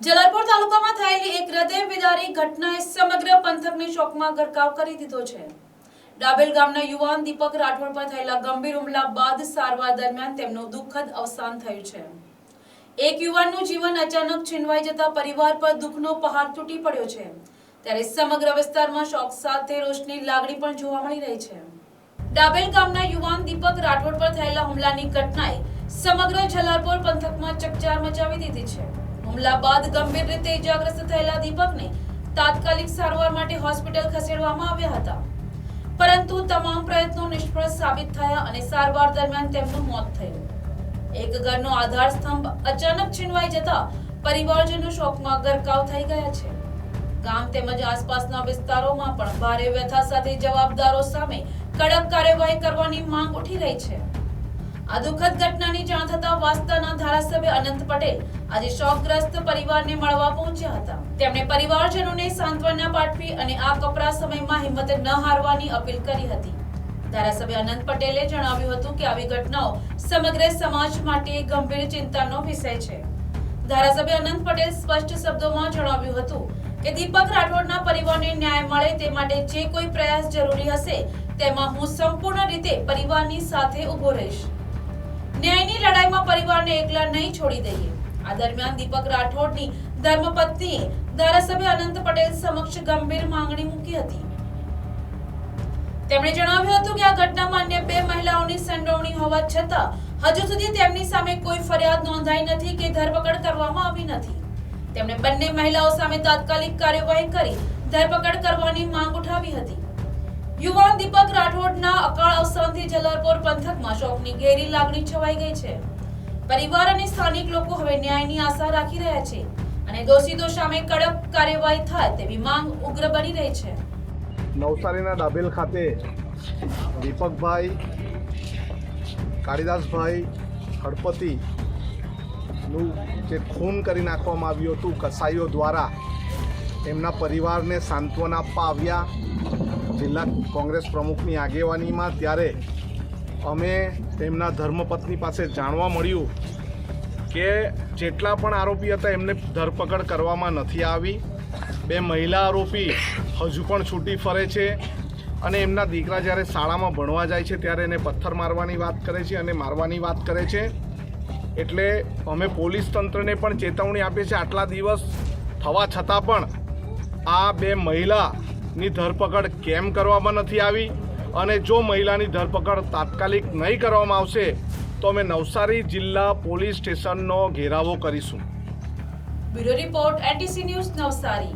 જલાલપોર તાલુકામાં થયેલી એક હૃદય વિદારી ઘટનાએ સમગ્ર પંથકને શોકમાં ગરકાવ કરી દીધો છે. ડાબેલ ગામના યુવાન દીપક રાઠોડ પર થયેલા ગંભીર હુમલા બાદ સારવાર દરમિયાન તેમનું દુઃખદ અવસાન થયું છે. એક યુવાનનું જીવન અચાનક છીનવાઈ જતા પરિવાર પર દુઃખનો પહાડ તૂટી પડ્યો છે. ત્યારે સમગ્ર વિસ્તારમાં શોક સાથે રોષની લાગણી પણ જોવા મળી રહી છે. ડાબેલ ગામના યુવાન દીપક રાઠોડ પર થયેલા હુમલાની ઘટનાએ સમગ્ર જલાલપોર પંથકમાં ચકચાર મચાવી દીધી છે. હુમલા બાદ ગંભીર રીતે ઇજાગ્રસ્ત થયેલા દીપકને તાત્કાલિક સારવાર માટે હોસ્પિટલ ખસેડવામાં આવ્યા હતા. પરંતુ તમામ પ્રયત્નો નિષ્ફળ સાબિત થયા અને સારવાર દરમિયાન તેમનું મોત થયું. એક ઘરનો આધાર સ્તંભ અચાનક છીનવાઈ જતા પરિવારજનો શોકમાં ગરકાવ થઈ ગયા છે. ગામ તેમજ આસપાસના વિસ્તારોમાં પણ ભારે વ્યથા સાથે જવાબદારો સામે કડક કાર્યવાહી કરવાની માંગ ઉઠી રહી છે. આ દુઃખદ ઘટનાની જાણ થતા વાસ્તાના ધારાસભ્ય અનંત પટેલ આજે શોકગ્રસ્ત પરિવારને મળવા પહોંચ્યા હતા. તેમણે પરિવારજનોને સાંત્વના પાઠવી અને આ કપરા સમયમાં હિંમત ન હારવાની અપીલ કરી હતી. ધારાસભ્ય અનંત પટેલે જણાવ્યું હતું કે આવી ઘટનાઓ સમગ્ર સમાજ માટે ગંભીર ચિંતાનો વિષય છે. ધારાસભ્ય અનંત પટેલ સ્પષ્ટ શબ્દોમાં જણાવ્યું હતું કે દીપક રાઠોડના પરિવારને ન્યાય મળે તે માટે જે કોઈ પ્રયાસ જરૂરી હશે, તેમાં હું સંપૂર્ણ રીતે પરિવારની સાથે ઊભો રહીશ. ન્યાયની લડાઈમાં પરિવારને એકલા નહીં છોડી દઈએ. આ દરમિયાન દીપક રાઠોડની ધર્મપત્નીએ ધારાસભ્ય અનંત પટેલ સમક્ષ ગંભીર માંગણી મૂકી હતી. તેમણે જણાવ્યું હતું કે આ ઘટનામાં અન્ય બે મહિલાઓની સંડોવણી હોવા છતાં હજુ સુધી તેમની સામે કોઈ ફરિયાદ નોંધાઈ નથી કે ધરપકડ કરવામાં આવી નથી. તેમણે બંને મહિલાઓ સામે તાત્કાલિક કાર્યવાહી કરી ધરપકડ કરવાની માંગ ઉઠાવી હતી. યુવાન દીપક રાઠોડના અકાળ અવસાનથી જલાલપોર પંથકમાં શોકની ઘેરી લાગણી છવાઈ ગઈ છે. પરિવાર અને સ્થાનિક લોકો હવે ન્યાયની આશા રાખી રહ્યા છે અને દોષિતો સામે કડક કાર્યવાહી થાય તેવી માંગ ઉગ્ર બની રહી છે. નવસારીના ડાબેલ ખાતે દીપકભાઈ, કાળિદાસભાઈ હળપતિ નું જે ખૂન કરી નાખવામાં આવ્યું હતું, કસાઈઓ દ્વારા એમના પરિવારને સાંત્વના આપવા આવ્યા. જિલ્લા કોંગ્રેસ પ્રમુખની આગેવાનીમાં ત્યારે અમે તેમના ધર્મપત્ની પાસે જાણવા મળ્યું કે જેટલા પણ આરોપી હતા, એમને ધરપકડ કરવામાં નથી આવી. બે મહિલા આરોપી હજુ પણ છૂટી ફરે છે અને એમના દીકરા જ્યારે શાળામાં ભણવા જાય છે, ત્યારે એને પથ્થર મારવાની વાત કરે છે અને મારવાની વાત કરે છે. એટલે અમે પોલીસ તંત્રને પણ ચેતવણી આપીએ છીએ, આટલા દિવસ થવા છતાં પણ આ બે મહિલાની ધરપકડ કેમ કરવામાં નથી આવી? અને જો મહિલાની ધરપકડ તાત્કાલિક નહીં કરવામાં આવશે, તો અમે નવસારી જિલ્લા પોલીસ સ્ટેશનનો ઘેરાવો કરીશું. Bureau report, NTC news Navsari.